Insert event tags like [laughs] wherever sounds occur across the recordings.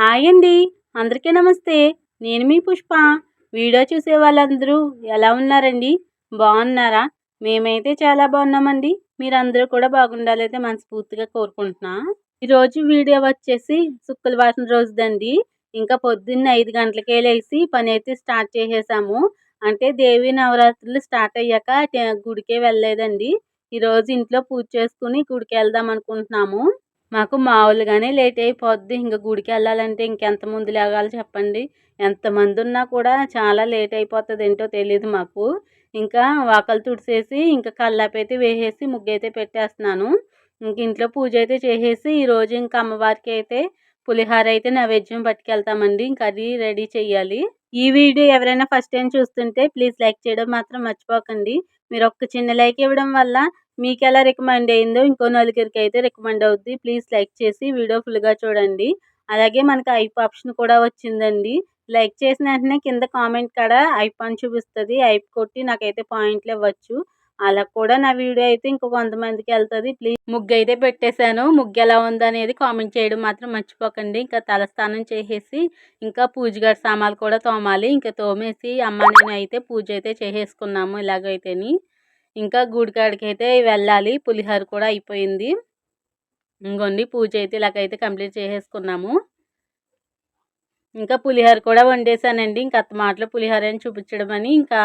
Hi అండి. అందరికీ నమస్తే. నేను మీ పుష్ప. వీడియో చూసే వాళ్ళందరూ ఎలా ఉన్నారండి? బాగున్నారా? మేమైతే చాలా బాగున్నామండి. మీరందరూ కూడా బాగుండాలైతే మనస్ఫూర్తిగా కోరుకుంటున్నా. ఈరోజు వీడియో వచ్చేసి శుక్రవారం రోజుదండి. ఇంకా పొద్దున్న ఐదు గంటలకే లేచి పని అయితే స్టార్ట్ చేసేసాము. అంటే దేవి నవరాత్రులు స్టార్ట్ అయ్యాక గుడికే వెళ్ళలేదండి. ఈరోజు ఇంట్లో పూజ చేసుకుని గుడికి వెళ్దాం అనుకుంటున్నాము. మాకు మామూలుగానే లేట్ అయిపోద్ది. ఇంకా గుడికి వెళ్ళాలంటే ఇంకెంత ముందు లేగాలి చెప్పండి. ఎంతమంది ఉన్నా కూడా చాలా లేట్ అయిపోతుంది ఏంటో తెలియదు మాకు. ఇంకా వాకలు తుడిసేసి ఇంకా కల్లాపి అయితే వేసేసి ముగ్గు అయితే పెట్టేస్తున్నాను. ఇంక ఇంట్లో పూజ అయితే చేసేసి ఈరోజు ఇంకా అమ్మవారికి అయితే పులిహార అయితే నైవేద్యం పట్టుకెళ్తామండి. ఇంకా అది రెడీ చేయాలి. ఈ వీడియో ఎవరైనా ఫస్ట్ టైం చూస్తుంటే ప్లీజ్ లైక్ చేయడం మాత్రం మర్చిపోకండి. మీరు ఒక్క చిన్న లైక్ ఇవ్వడం వల్ల మీకు ఎలా రికమెండ్ అయిందో ఇంకో నలుగురికి అయితే రికమెండ్ అవుద్ది. ప్లీజ్ లైక్ చేసి వీడియో ఫుల్గా చూడండి. అలాగే మనకి ఐప్ ఆప్షన్ కూడా వచ్చిందండి. లైక్ చేసిన వెంటనే కింద కామెంట్ కాడ ఐప్ అని చూపిస్తుంది. ఐప్ కొట్టి నాకైతే పాయింట్లు ఇవ్వచ్చు. అలా కూడా నా వీడియో అయితే ఇంకో కొంతమందికి వెళ్తుంది. ప్లీజ్ ముగ్గు అయితే పెట్టేశాను. ముగ్గు ఎలా ఉందనేది కామెంట్ చేయడం మాత్రం మర్చిపోకండి. ఇంకా తలస్నానం చేసేసి ఇంకా పూజగారి సామాన్లు కూడా తోమాలి. ఇంకా తోమేసి అమ్మ నేను అయితే పూజ అయితే చేసేసుకున్నాము ఇలాగైతేని. ఇంకా గుడికాడికి అయితే వెళ్ళాలి. పులిహోర కూడా అయిపోయింది. ఇంకోండి పూజ అయితే ఇలాగైతే కంప్లీట్ చేసేసుకున్నాము. ఇంకా పులిహోర కూడా వండేసానండి ఇంకా అత్త మాటలో పులిహోర అని చూపించడం అని ఇంకా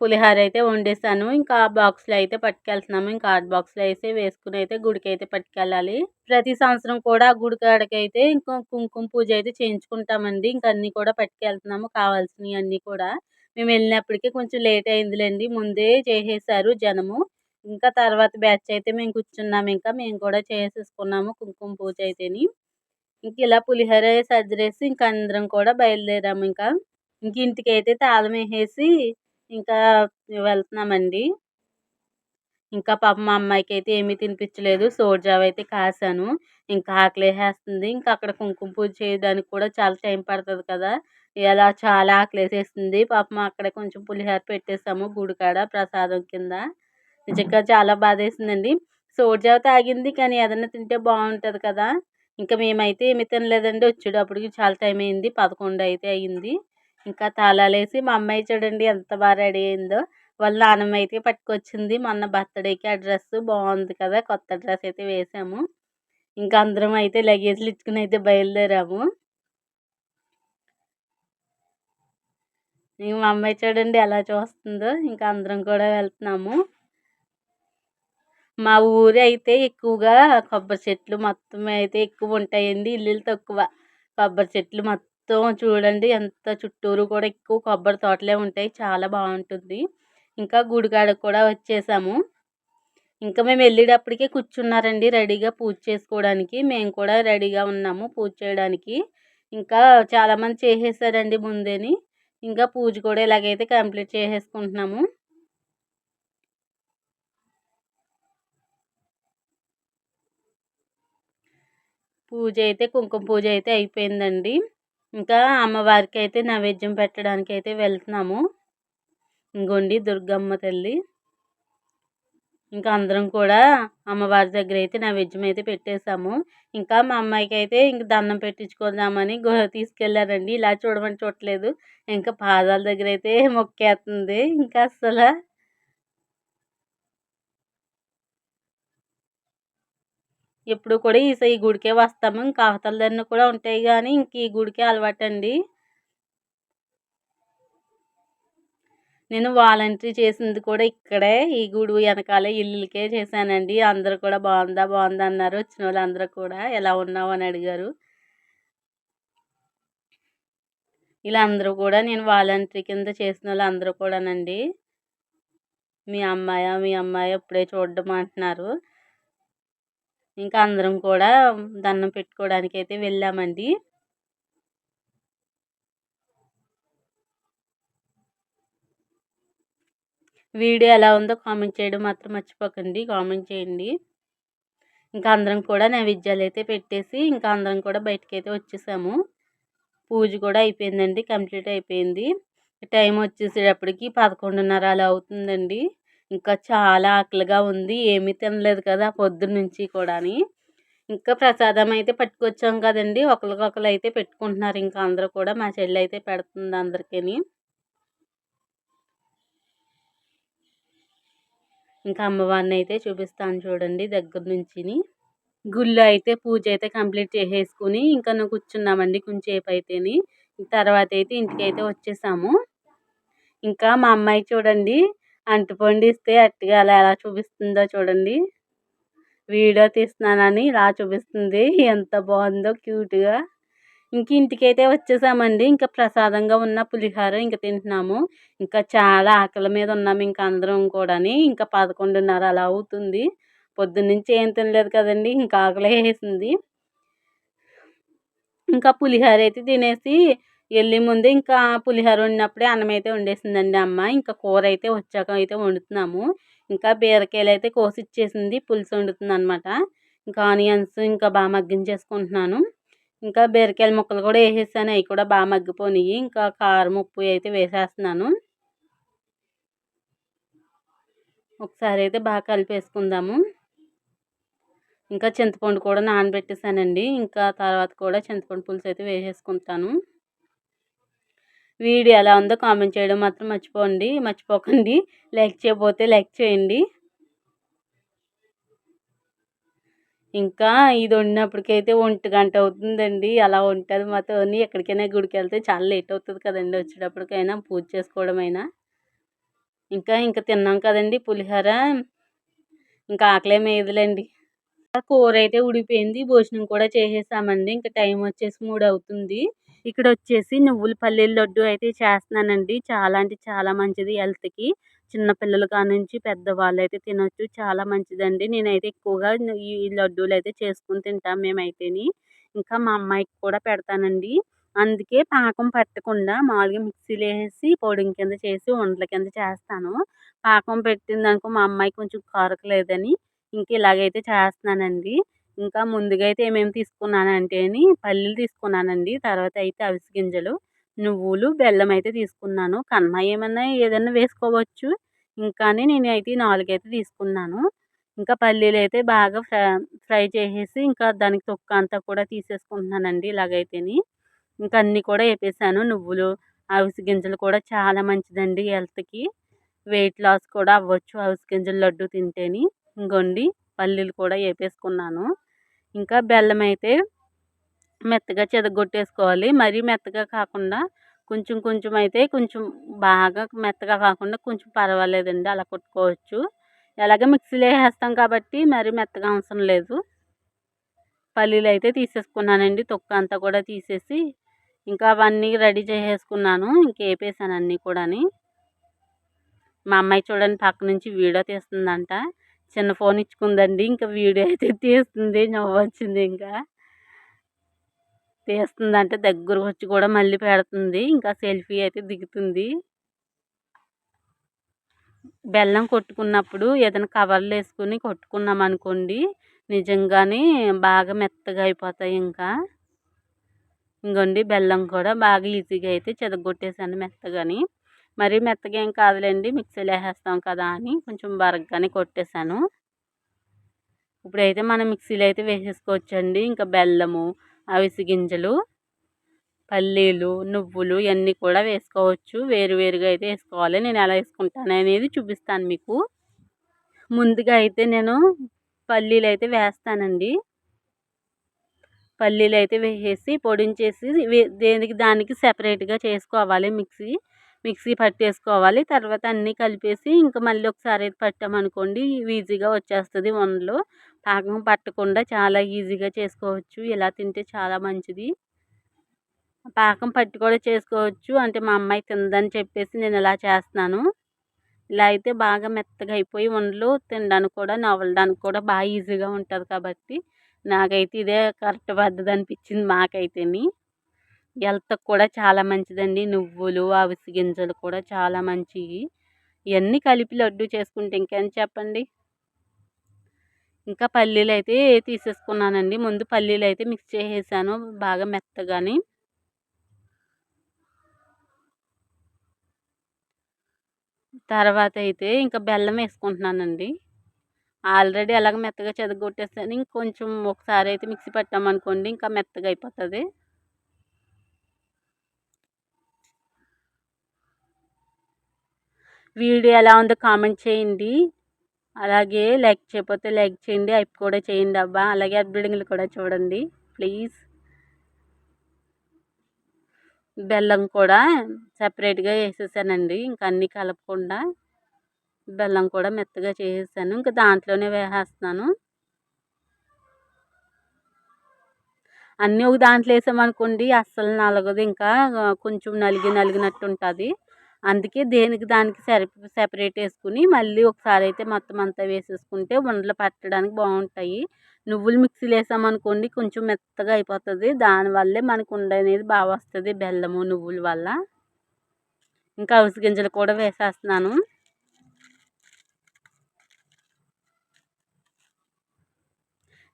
పులిహోర అయితే వండేసాను. ఇంకా బాక్స్లో అయితే పట్టుకెళ్తున్నాము. ఇంకా హాట్ బాక్స్లో అయితే వేసుకుని అయితే గుడికి అయితే పట్టుకెళ్ళాలి. ప్రతి సంవత్సరం కూడా గుడి కాడికి అయితే ఇంకా కుంకుమ పూజ అయితే చేయించుకుంటామండి. ఇంకా అన్నీ కూడా పట్టుకెళ్తున్నాము. కావాల్సినవి అన్నీ కూడా. మేము వెళ్ళినప్పటికీ కొంచెం లేట్ అయిందిలేండి. ముందే చేసేసారు జనము. ఇంకా తర్వాత బ్యాచ్ అయితే మేము కూర్చున్నాము. ఇంకా మేము కూడా చేసేసుకున్నాము కుంకుమ పూజ అయితేని. ఇంక ఇలా పులిహోర సర్దిరేసి ఇంక అందరం కూడా బయలుదేరాము. ఇంకా ఇంక ఇంటికి అయితే తాళం వేసేసి ఇంకా వెళ్తున్నామండి. ఇంకా పాపం మా అమ్మాయికి అయితే ఏమీ తినిపించలేదు. సోడ్జావ్ అయితే కాసాను. ఇంకా ఆకలి వేసేస్తుంది. ఇంకా అక్కడ కుంకుమ పూజ చేయడానికి కూడా చాలా టైం పడుతుంది కదా. ఇలా చాలా ఆకలి వేసేస్తుంది. పాపం అక్కడ కొంచెం పులిహోర పెట్టేసాము గుడికాడ ప్రసాదం కింద. నిజంగా చాలా బాధ వేసిందండి. సోడ్జావ్ తాగింది కానీ ఏదైనా తింటే బాగుంటుంది కదా. ఇంకా మేమైతే ఏమి తినలేదండి. వచ్చేటప్పటికి చాలా టైం అయింది. పదకొండు అయితే అయ్యింది ఇంకా తాళాలేసి మా అమ్మాయి చూడండి ఎంత బాగా రెడీ అయిందో. వాళ్ళ నాన్నమ్మ అయితే పట్టుకొచ్చింది మొన్న బర్త్డేకి ఆ డ్రెస్ బాగుంది కదా కొత్త డ్రెస్ అయితే వేసాము. ఇంకా అందరం అయితే లగేజ్లు ఇచ్చుకుని అయితే బయలుదేరాము. మా అమ్మాయి చూడండి ఎలా చూస్తుందో ఇంకా అందరం కూడా వెళ్తున్నాము. మా ఊరు అయితే ఎక్కువగా కొబ్బరి చెట్లు మొత్తం అయితే ఎక్కువ ఉంటాయండి ఇల్లులు తక్కువ. కొబ్బరి చెట్లు మొత్తం చూడండి ఎంత చుట్టూరు కూడా ఎక్కువ కొబ్బరి తోటలే ఉంటాయి. చాలా బాగుంటుంది. ఇంకా గుడికాడ కూడా వచ్చేసాము. ఇంకా మేము వెళ్ళేటప్పటికే కూర్చున్నారండి రెడీగా పూజ చేసుకోవడానికి. మేము కూడా రెడీగా ఉన్నాము పూజ చేయడానికి. ఇంకా చాలామంది చేసేసారండి ముందేని. ఇంకా పూజ కూడా ఇలాగైతే కంప్లీట్ చేసేసుకుంటున్నాము. పూజ అయితే కుంకుమ పూజ అయితే అయిపోయిందండి. ఇంకా అమ్మవారికి అయితే నైవేద్యం పెట్టడానికి అయితే వెళ్తున్నాము. ఇంకోండి దుర్గమ్మ తల్లి. ఇంకా అందరం కూడా అమ్మవారి దగ్గర అయితే నైవేద్యం అయితే పెట్టేశాము. ఇంకా మా అమ్మాయికి అయితే ఇంక దండం పెట్టించుకుందామని తీసుకెళ్ళారండి ఇలా చూడమని చూడలేదు ఇంకా పాదాల దగ్గర అయితే మొక్కేస్తుంది ఇంకా అసలు ఎప్పుడు కూడా ఈ ఈ గుడికే వస్తాము. ఇంకా అవతల దాన్ని కూడా ఉంటాయి కానీ ఇంక ఈ గుడికే అలవాటండి. నేను వాలంటరీ చేసింది కూడా ఇక్కడే. ఈ గుడి వెనకాలే ఇల్లులకే చేశానండి. అందరూ కూడా బాగుందా బాగుందా అన్నారు. వచ్చిన వాళ్ళందరూ కూడా ఎలా ఉన్నావు అని అడిగారు. ఇలా అందరూ కూడా నేను వాలంటరీ కింద చేసిన వాళ్ళు అందరూ కూడానండి. మీ అమ్మాయ మీ అమ్మాయి ఇప్పుడే చూడడం అంటున్నారు. ఇంకా అందరం కూడా దండం పెట్టుకోవడానికి అయితే వెళ్ళామండి. వీడియో ఎలా ఉందో కామెంట్ చేయడం మాత్రం మర్చిపోకండి కామెంట్ చేయండి. ఇంకా అందరం కూడా నైవేద్యాలు అయితే పెట్టేసి ఇంకా అందరం కూడా బయటకు అయితే వచ్చేసాము. పూజ కూడా అయిపోయిందండి కంప్లీట్ అయిపోయింది. టైం వచ్చేసేటప్పటికి పదకొండున్నర అలా అవుతుందండి. ఇంకా చాలా ఆకలిగా ఉంది. ఏమీ తినలేదు కదా పొద్దున్న నుంచి కూడాని. ఇంకా ప్రసాదం అయితే పట్టుకొచ్చాం కదండి. ఒకరికొకరు అయితే పెట్టుకుంటున్నారు. ఇంకా అందరూ కూడా మా చెల్లి అయితే పెడుతుంది అందరికీ ఇంకా అమ్మవారిని అయితే చూపిస్తాను చూడండి దగ్గర నుంచి గుళ్ళో అయితే పూజ అయితే కంప్లీట్ చేసేసుకుని ఇంకా నువ్వు కూర్చున్నామండి కొంచెంసేపు అయితేని. తర్వాత అయితే ఇంటికి అయితే వచ్చేసాము. ఇంకా మా అమ్మాయి చూడండి అంటుపండు ఇస్తే అట్టిగా అలా ఎలా చూపిస్తుందో చూడండి. వీడియో తీస్తున్నానని ఇలా చూపిస్తుంది. ఎంత బాగుందో క్యూట్గా. ఇంక ఇంటికైతే వచ్చేసామండి. ఇంకా ప్రసాదంగా ఉన్న పులిహోర ఇంకా తింటున్నాము. ఇంకా చాలా ఆకలి మీద ఉన్నాము ఇంకా అందరం కూడా ఇంకా పదకొండున్నర అలా అవుతుంది. పొద్దున్నుంచి ఏం తినలేదు కదండి. ఇంకా ఆకలి వేసింది. ఇంకా పులిహోర అయితే తినేసి వెళ్ళే ముందు ఇంకా పులిహోర వండినప్పుడే అన్నం అయితే వండేసిందండి అమ్మ. ఇంకా కూర అయితే వచ్చాక అయితే వండుతున్నాము. ఇంకా బీరకాయలు అయితే కోసి ఇచ్చేసింది పులుసు వండుతుంది అనమాట ఇంకా ఆనియన్స్ ఇంకా బాగా మగ్గించేసుకుంటున్నాను. ఇంకా బీరకాయల ముక్కలు కూడా వేసేసాను. అవి కూడా బాగా మగ్గిపోయినాయి ఇంకా కారం ఉప్పు అయితే వేసేస్తున్నాను. ఒకసారి అయితే బాగా కలిపేసుకుందాము. ఇంకా చింతపండు కూడా నానబెట్టేసానండి. ఇంకా తర్వాత కూడా చింతపండు పులుసు అయితే వేసేసుకుంటాను. వీడియో ఎలా ఉందో కామెంట్ చేయడం మాత్రం మర్చిపోండి మర్చిపోకండి. లైక్ చేయకపోతే లైక్ చేయండి. ఇంకా ఇది వండినప్పటికైతే ఒంటి గంట అవుతుందండి. అలా ఉంటుంది మాతో ఎక్కడికైనా గుడికి వెళ్తే చాలా లేట్ అవుతుంది కదండి వచ్చేటప్పటికైనా పూజ చేసుకోవడమైనా. ఇంకా ఇంకా తిన్నాం కదండి పులిహోర. ఇంకా ఆకలే మేదులేండి. కూర అయితే ఉడిపోయింది భోజనం కూడా చేసేసామండి. ఇంకా టైం వచ్చేసి మూడు అవుతుంది. ఇక్కడ వచ్చేసి నువ్వుల పల్లీల లడ్డు అయితే చేస్తున్నానండి. చాలా అంటే చాలా మంచిది హెల్త్కి చిన్నపిల్లల కానుంచి పెద్దవాళ్ళు అయితే తినొచ్చు. చాలా మంచిదండి. నేనైతే ఎక్కువగా ఈ లడ్డూలు అయితే చేసుకుని తింటాం మేమైతేని. ఇంకా మా అమ్మాయికి కూడా పెడతానండి. అందుకే పాకం పట్టకుండా మామూలుగా మిక్సీలో వేసి పొడి కింద చేసి ఉండల కింద చేస్తాను. పాకం పెట్టిందనుకో మా అమ్మాయి కొంచెం కారకలేదని ఇంక ఇలాగైతే చేస్తున్నానండి. ఇంకా ముందుగా అయితే ఏమేమి తీసుకున్నానంటే పల్లీలు తీసుకున్నానండి తర్వాత అయితే అవిసె గింజలు నువ్వులు బెల్లం అయితే తీసుకున్నాను. కన్మ ఏమన్నా ఏదైనా వేసుకోవచ్చు. ఇంకానే నేను అయితే నాలుగైతే తీసుకున్నాను. ఇంకా పల్లీలు అయితే బాగా ఫ్రై ఫ్రై చేసేసి ఇంకా దానికి తొక్క అంతా కూడా తీసేసుకుంటున్నానండి ఇలాగైతేని. ఇంకా అన్నీ కూడా వేపేసాను. నువ్వులు అవిసి గింజలు కూడా చాలా మంచిదండి హెల్త్కి. వెయిట్ లాస్ కూడా అవ్వచ్చు అవిసి గింజలు లడ్డు తింటేని. ఇంకొండి పల్లీలు కూడా వేపేసుకున్నాను. ఇంకా బెల్లం అయితే మెత్తగా చెదగొట్టేసుకోవాలి. మరీ మెత్తగా కాకుండా కొంచెం కొంచెం అయితే కొంచెం బాగా మెత్తగా కాకుండా కొంచెం పర్వాలేదండి అలా కొట్టుకోవచ్చు. ఎలాగ మిక్సీలో వేస్తాం కాబట్టి మరీ మెత్తగా అవసరం లేదు. పల్లీలు అయితే తీసేసుకున్నానండి తొక్క అంతా కూడా తీసేసి ఇంకా అవన్నీ రెడీ చేసేసుకున్నాను ఇంకేపేసాను అన్నీ కూడాని. మా అమ్మాయి చూడండి పక్క నుంచి వీడియో తీస్తుందంట. చిన్న ఫోన్ ఇచ్చుకుందండి. ఇంకా వీడియో అయితే తీస్తుంది. నవ్వొచ్చింది ఇంకా ఇంకా. తీస్తుందంటే దగ్గర వచ్చి కూడా మళ్ళీ పెడుతుంది. ఇంకా సెల్ఫీ అయితే దిగుతుంది. బెల్లం కొట్టుకున్నప్పుడు ఏదైనా కవర్లు వేసుకుని కొట్టుకున్నాం అనుకోండి నిజంగానే బాగా మెత్తగా అయిపోతాయి ఇంకా. ఇంకోండి బెల్లం కూడా బాగా ఈజీగా అయితే చెదగొట్టేసాను మెత్తగాని. మరీ మెత్తగా ఏం కాదులేండి మిక్సీలో వేసేస్తాం కదా అని కొంచెం బరగ్గానే కొట్టేశాను ఇప్పుడైతే మనం మిక్సీలో అయితే వేసేసుకోవచ్చండి. ఇంకా బెల్లము అవిసి గింజలు పల్లీలు నువ్వులు ఇవన్నీ కూడా వేసుకోవచ్చు. వేరు వేరుగా అయితే వేసుకోవాలి. నేను ఎలా వేసుకుంటాను అనేది చూపిస్తాను మీకు. ముందుగా అయితే నేను పల్లీలు అయితే వేస్తానండి. పల్లీలు అయితే వేసేసి పొడించేసి దేనికి దానికి సెపరేట్గా చేసుకోవాలి మిక్సీ. మిక్సీ పట్టేసుకోవాలి. తర్వాత అన్నీ కలిపేసి ఇంకా మళ్ళీ ఒకసారి అయితే పట్టామనుకోండి ఈజీగా వచ్చేస్తుంది వండలు. పాకం పట్టకుండా చాలా ఈజీగా చేసుకోవచ్చు. ఇలా తింటే చాలా మంచిది. పాకం పట్టి కూడా చేసుకోవచ్చు. అంటే మా అమ్మాయి తిందని చెప్పేసి నేను ఇలా చేస్తున్నాను. ఇలా అయితే బాగా మెత్తగా అయిపోయి వండలు తినడానికి కూడా నవ్వడానికి కూడా బాగా ఈజీగా ఉంటుంది కాబట్టి నాకైతే ఇదే కరెక్ట్ పద్ధతి అనిపించింది మాకైతేని. హెల్త్కి కూడా చాలా మంచిదండి. నువ్వులు అవిసి గింజలు కూడా చాలా మంచివి ఇవన్నీ కలిపి లడ్డు చేసుకుంటే ఇంకేం చెప్పండి? ఇంకా పల్లీలు అయితే తీసేసుకున్నానండి. ముందు పల్లీలు అయితే మిక్స్ చేసేసాను బాగా మెత్తగాని. తర్వాత అయితే ఇంకా బెల్లం వేసుకుంటున్నానండి. ఆల్రెడీ అలాగ మెత్తగా చెదగొట్టేస్తాను ఇంకొంచెం ఒకసారి అయితే మిక్సీ పట్టామనుకోండి ఇంకా మెత్తగా అయిపోతుంది. వీడియో ఎలా ఉందో కామెంట్ చేయండి. అలాగే లైక్ చేయకపోతే లైక్ చేయండి అప్ కూడా చేయండి అబ్బా. అలాగే అప్డేటింగ్లు కూడా చూడండి ప్లీజ్. బెల్లం కూడా సపరేట్గా వేసేసానండి ఇంకా అన్నీ కలపకుండా బెల్లం కూడా మెత్తగా చేసేసాను ఇంకా దాంట్లోనే వేసేస్తున్నాను. అన్నీ ఒక దాంట్లో వేసామనుకోండి అస్సలు నలగదు ఇంకా కొంచెం నలిగి నలిగినట్టు ఉంటుంది. అందుకే దేనికి దానికి సరి సెపరేట్ వేసుకుని మళ్ళీ ఒకసారి అయితే మొత్తం అంతా వేసేసుకుంటే ఉండలు పట్టడానికి బాగుంటాయి. నువ్వులు మిక్సీలో వేసామనుకోండి కొంచెం మెత్తగా అయిపోతుంది. దానివల్లే మనకు ఉండ అనేది బాగా వస్తుంది బెల్లము నువ్వుల వల్ల. ఇంకా అవిసి గింజలు కూడా వేసేస్తున్నాను.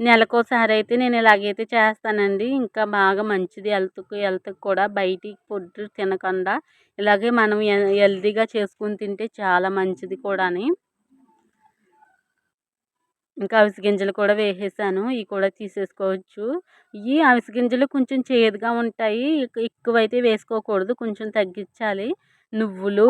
నెలకోసారి అయితే నేను ఇలాగైతే చేస్తానండి. ఇంకా బాగా మంచిది హెల్త్కి హెల్త్కి కూడా బయటికి ఫుడ్ తినకుండా ఇలాగే మనం హెల్తీగా చేసుకుని తింటే చాలా మంచిది కూడాని. ఇంకా అవిసి గింజలు కూడా వేసేసాను. ఇవి కూడా తీసేసుకోవచ్చు. ఇవి అవిసి గింజలు కొంచెం చేదుగా ఉంటాయి. ఎక్కువైతే వేసుకోకూడదు. కొంచెం తగ్గించాలి. నువ్వులు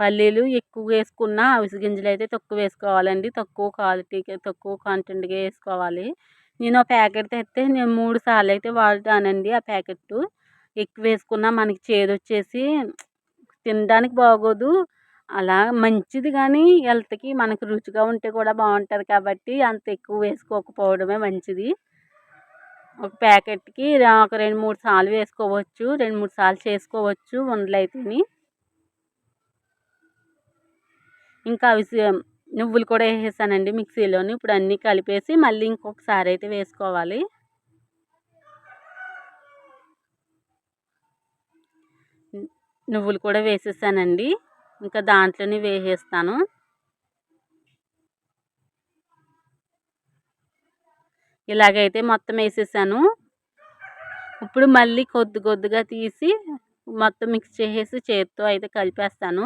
పల్లీలు ఎక్కువ వేసుకున్న అవిసె గింజలు అయితే తక్కువ వేసుకోవాలండి. తక్కువ క్వాలిటీకి తక్కువ క్వాంటిటీగా వేసుకోవాలి. నేను ఆ ప్యాకెట్ తెస్తే నేను మూడు సార్లు అయితే వాడుతానండి ఆ ప్యాకెట్ ఎక్కువ వేసుకున్న మనకి చేదు వచ్చేసి తినడానికి బాగోదు. అలా మంచిది కానీ హెల్త్కి మనకు రుచిగా ఉంటే కూడా బాగుంటుంది కాబట్టి అంత ఎక్కువ వేసుకోకపోవడమే మంచిది. ఒక ప్యాకెట్కి ఒక రెండు మూడు సార్లు వేసుకోవచ్చు రెండు మూడు సార్లు చేసుకోవచ్చు ఉండలు అయితేని. ఇంకా అవి నువ్వులు కూడా వేసేసానండి మిక్సీలోని ఇప్పుడు అన్నీ కలిపేసి మళ్ళీ ఇంకొకసారి అయితే వేసుకోవాలి. నువ్వులు కూడా వేసేసానండి ఇంకా దాంట్లోనే వేసేస్తాను. ఇలాగైతే మొత్తం వేసేసాను. ఇప్పుడు మళ్ళీ కొద్ది కొద్దిగా తీసి మొత్తం మిక్స్ చేసేసి చేతితో అయితే కలిపేస్తాను.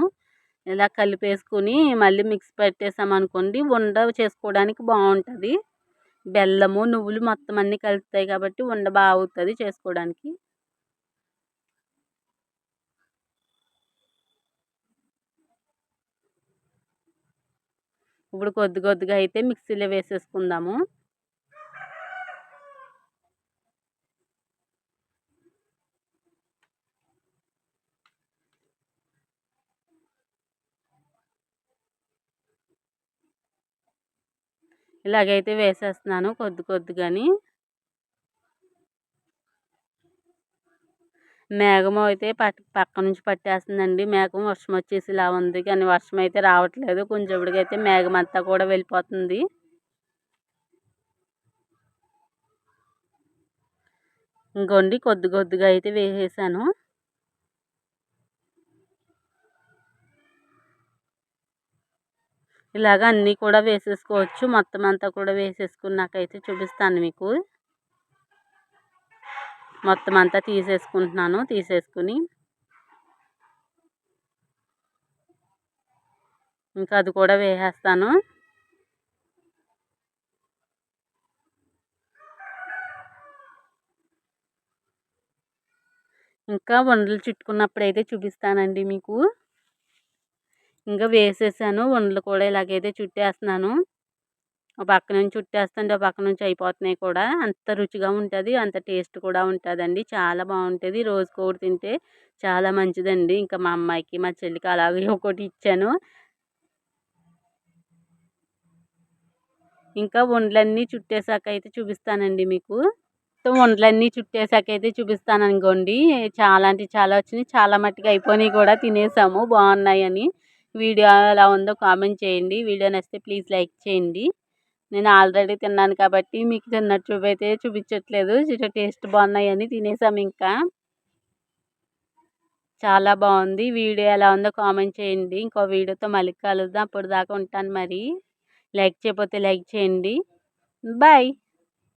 ఇలా కలిపేసుకుని మళ్ళీ మిక్స్ పెట్టేసామనుకోండి ఉండ చేసుకోవడానికి బాగుంటుంది. బెల్లము నువ్వులు మొత్తం అన్నీ కలుపుతాయి కాబట్టి ఉండ బాగా అవుతుంది చేసుకోవడానికి. ఇప్పుడు కొద్ది కొద్దిగా అయితే మిక్సీలో వేసేసుకుందాము. ఇలాగైతే వేసేస్తున్నాను కొద్ది కొద్దిగాని. మేఘం అయితే పట్ పక్క నుంచి పట్టేస్తుందండి. మేఘం వర్షం వచ్చేసి ఇలా ఉంది కానీ వర్షం అయితే రావట్లేదు. కొంచెం మేఘం అంతా కూడా వెళ్ళిపోతుంది. ఇంకోండి కొద్ది కొద్దిగా అయితే వేసేసాను. ఇలాగ అన్నీ కూడా వేసేసుకోవచ్చు. మొత్తం అంతా కూడా వేసేసుకున్నాకైతే చూపిస్తాను మీకు. మొత్తం అంతా తీసేసుకుంటున్నాను. తీసేసుకుని ఇంకా అది కూడా వేసేస్తాను. ఇంకా వండలు చుట్టుకున్నప్పుడు అయితే చూపిస్తానండి మీకు. ఇంకా వేసేసాను. ఉండలు కూడా ఇలాగైతే చుట్టేస్తున్నాను. ఒక పక్క నుంచి చుట్టేస్తుంటే ఒక పక్క నుంచి అయిపోతున్నాయి కూడా. అంత రుచిగా ఉంటుంది అంత టేస్ట్ కూడా ఉంటుందండి. చాలా బాగుంటుంది. రోజు కూడా తింటే చాలా మంచిదండి. ఇంకా మా అమ్మాయికి మా చెల్లికి అలాగే [laughs] ఒకటి ఇచ్చాను. ఇంకా వండ్లన్నీ చుట్టేశాక అయితే చూపిస్తానండి మీకు. వండ్లన్నీ చుట్టేశాక అయితే చూపిస్తాను అనుకోండి చాలా అంటే చాలా వచ్చినాయి. చాలా మట్టుకు అయిపోయినాయి కూడా తినేసాము. బాగున్నాయని. వీడియో ఎలా ఉందో కామెంట్ చేయండి. వీడియో నచ్చితే ప్లీజ్ లైక్ చేయండి. నేను ఆల్రెడీ తిన్నాను కాబట్టి మీకు తిన్నట్టు చూపైతే చూపించట్లేదు. టేస్ట్ బాగున్నాయని తినేసాము ఇంకా. చాలా బాగుంది. వీడియో ఎలా ఉందో కామెంట్ చేయండి. ఇంకో వీడియోతో మళ్ళీ కలుద్దాం. అప్పుడు దాకా ఉంటాను మరి. లైక్ చేయకపోతే లైక్ చేయండి. బాయ్.